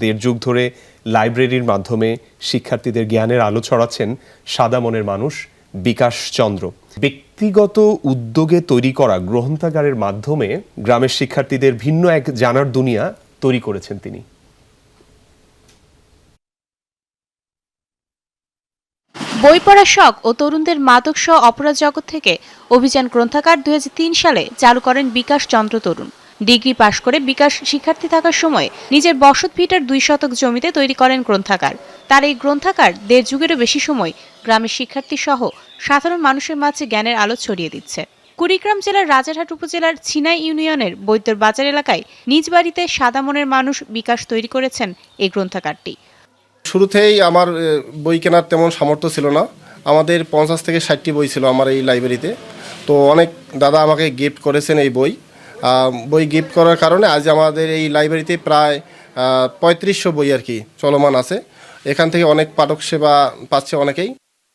দেড় যুগ ধরে লাইব্রেরির মাধ্যমে শিক্ষার্থীদের জ্ঞানের আলো ছড়াচ্ছেন সাদা মনের মানুষ বিকাশ চন্দ্র। ব্যক্তিগত উদ্যোগে তৈরি করা গ্রন্থাগারের মাধ্যমে গ্রামের শিক্ষার্থীদের ভিন্ন এক জানার দুনিয়া তৈরি করেছেন তিনি। বই পড়ার শখ ও তরুণদের মাদক সহ অপরাধ জগৎ থেকে অভিযান গ্রন্থাগার দুই হাজার তিন সালে চালু করেন বিকাশ চন্দ্র তরুণ। ডিগ্রি পাশ করে বিকাশ শিক্ষার্থী থাকার সময় নিজের বসত ভিটার দুই শতক জমিতে তৈরি করেন গ্রন্থাগার। তার এই গ্রন্থাগার দেড় যুগেরও বেশি সময় গ্রামের শিক্ষার্থী সহ সাধারণ মানুষের মাঝে জ্ঞানের আলো ছড়িয়ে দিচ্ছে। কুড়িগ্রাম জেলার রাজারহাট উপজেলার ছিনাই ইউনিয়নের বৈদ্যর বাজার এলাকায় নিজ বাড়িতে সাদা মনের মানুষ বিকাশ তৈরি করেছেন এই গ্রন্থাগারটি। শুরুতেই আমার বই কেনার তেমন সামর্থ্য ছিল না। আমাদের পঞ্চাশ থেকে ষাটটি বই ছিল আমার এই লাইব্রেরিতে তো। অনেক দাদা আমাকে গিফট করেছেন এই বই। বই গিফট করার কারণে আজ আমাদের এই লাইব্রেরিতে প্রায় পঁয়ত্রিশশো বই আর কি চলমান আছে। এখান থেকে অনেক পাঠক সেবা পাচ্ছে অনেকেই।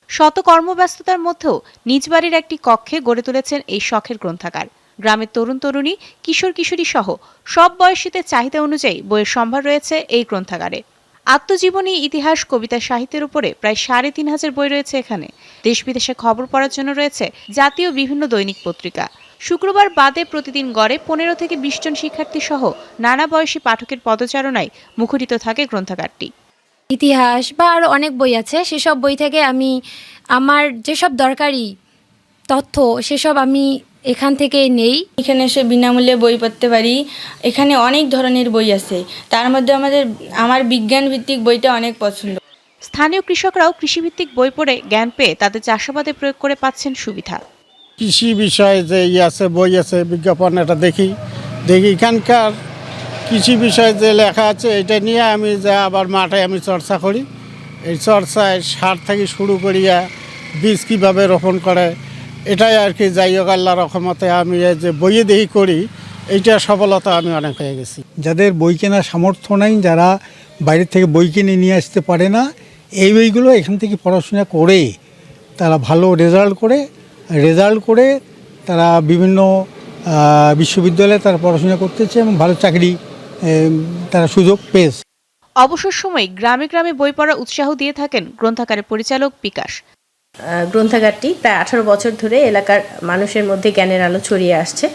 শত কর্মব্যস্ততার মধ্যেও নিজ বাড়ির একটি কক্ষে গড়ে তুলেছেন এই শখের গ্রন্থাগার। গ্রামের তরুণ তরুণী, কিশোর কিশোরী সহ সব বয়সীদের চাহিদা অনুযায়ী বইয়ের সম্ভার রয়েছে এই গ্রন্থাগারে। আত্মজীবনী, ইতিহাস, কবিতা সাহিত্যের উপরে প্রায় সাড়ে তিন হাজার বই রয়েছে এখানে। দেশ বিদেশে খবর পড়ার জন্য রয়েছে জাতীয় বিভিন্ন দৈনিক পত্রিকা। শুক্রবার বাদে প্রতিদিন গড়ে পনেরো থেকে বিশ জন শিক্ষার্থী সহ নানা বয়সী পাঠকের পদচারণায় মুখরিত থাকে গ্রন্থাগারটি। ইতিহাস বা আরও অনেক বই আছে সেসব বই থেকে আমি আমার যেসব দরকারি তথ্য সেসব আমি এখান থেকে নেই। এখানে এসে বিনামূল্যে বই পড়তে পারি। এখানে অনেক ধরনের বই আছে। তার মধ্যে আমাদের আমার বিজ্ঞান ভিত্তিক বইটা অনেক পছন্দ। স্থানীয় কৃষকরাও কৃষিভিত্তিক বই পড়ে জ্ঞান পেয়ে তাদের চাষাবাদে প্রয়োগ করে পাচ্ছেন সুবিধা। কৃষি বিষয়ে যে ই আছে, বই আছে, বিজ্ঞাপন এটা দেখি। দেখি এখানকার কৃষি বিষয়ে যে লেখা আছে, এটা নিয়ে আমি যা আবার মাঠে আমি চর্চা করি। এই চর্চায় সার থেকে শুরু করিয়া বীজ কীভাবে রোপণ করে, এটাই আর কি যাই হোক আল্লাহ রহমতে আমি যে বইয়ে দেখি করি, এইটা সফলতা আমি অনেক হয়ে গেছি। যাদের বই কেনার সামর্থ্য নাই, যারা বাইরে থেকে বই কিনে নিয়ে আসতে পারে না, এই বইগুলো এখান থেকে পড়াশোনা করে তারা ভালো রেজাল্ট করে রেজাল্ট করে তারা বিভিন্ন বিশ্ববিদ্যালয়ে তারা পড়াশোনা করতেছে এবং ভালো চাকরি তারা সুযোগ পেয়েছে। অবসর সময় গ্রামে গ্রামে বই পড়ার উৎসাহ দিয়ে থাকেন গ্রন্থাগারের পরিচালক বিকাশ। গ্রন্থাগারটি প্রায় আঠারো বছর ধরে এলাকার মানুষের মধ্যে জ্ঞানের আলো ছড়িয়ে আসছে।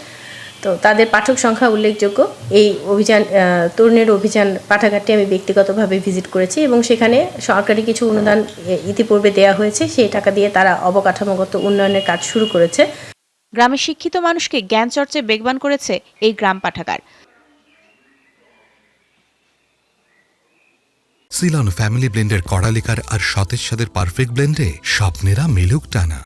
তো তাদের পাঠক সংখ্যা উল্লেখযোগ্য। এই অভিযান তরুণের অভিযান পাঠাগারটি আমি ব্যক্তিগতভাবে ভিজিট করেছি এবং সেখানে সরকারি কিছু অনুদান ইতিপূর্বে দেওয়া হয়েছে সেই টাকা দিয়ে তারা অবকাঠামোগত উন্নয়নের কাজ শুরু করেছে। গ্রামের শিক্ষিত মানুষকে জ্ঞান চর্চায় বেগবান করেছে এই গ্রাম পাঠাগার। সিলন ফ্যামিলি ব্লেন্ডের কড়ালিকার আর সতেজ সাদের পারফেক্ট ব্লেন্ডে স্বপ্নেরা মিলুক টানা।